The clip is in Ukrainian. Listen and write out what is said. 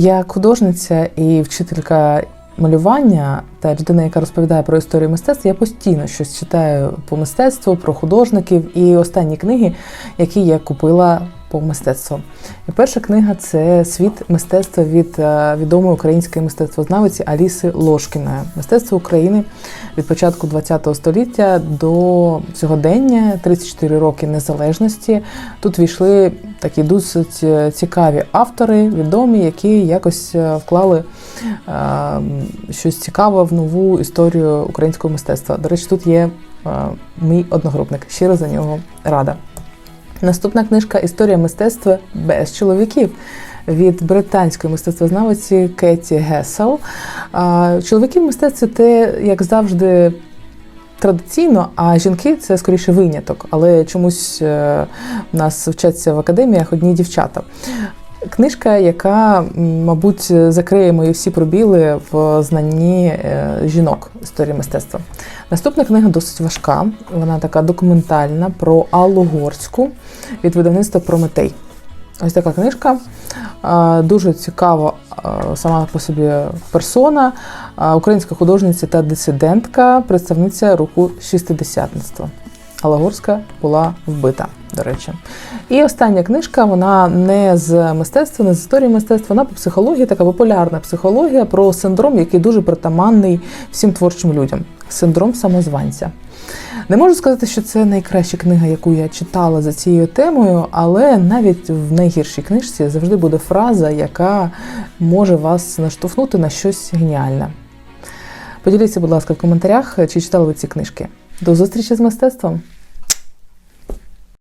Я художниця і вчителька малювання та людина, яка розповідає про історію мистецтва, я постійно щось читаю по мистецтву, про художників і останні книги, які я купила по мистецтву. Перша книга це Світ мистецтва від е, відомої української мистецтвознавиці Аліси Лошкіної. Мистецтво України від початку ХХ століття до сьогодення, 34 роки незалежності. Тут війшли такі досить е, цікаві автори, відомі, які якось е, вклали щось цікаве в нову історію українського мистецтва. До речі, тут є мій одногрупник. Щиро за нього рада. Наступна книжка Історія мистецтва без чоловіків від британської мистецтвознавиці Кеті Гесел. Чоловіки в мистецтві те, як завжди, традиційно, а жінки це скоріше виняток, але чомусь е, в нас вчаться в академіях одні дівчата. Книжка, яка, мабуть, закриє мої всі пробіли в знанні е, жінок історії мистецтва. Наступна книга досить важка. Вона така документальна про Аллу Горську від видавництва Прометей. Ось така книжка. Дуже цікава сама по собі персона, українська художниця та дисидентка, представниця руху шістидесятництва. Алла Горська була вбита, до речі. І остання книжка, вона не з мистецтва, не з історії мистецтва, вона по психології, така популярна психологія про синдром, який дуже притаманний всім творчим людям. Синдром самозванця. Не можу сказати, що це найкраща книга, яку я читала за цією темою, але навіть в найгіршій книжці завжди буде фраза, яка може вас наштовхнути на щось геніальне. Поділіться, будь ласка, в коментарях, чи читали ви ці книжки. До зустрічі з мистецтвом!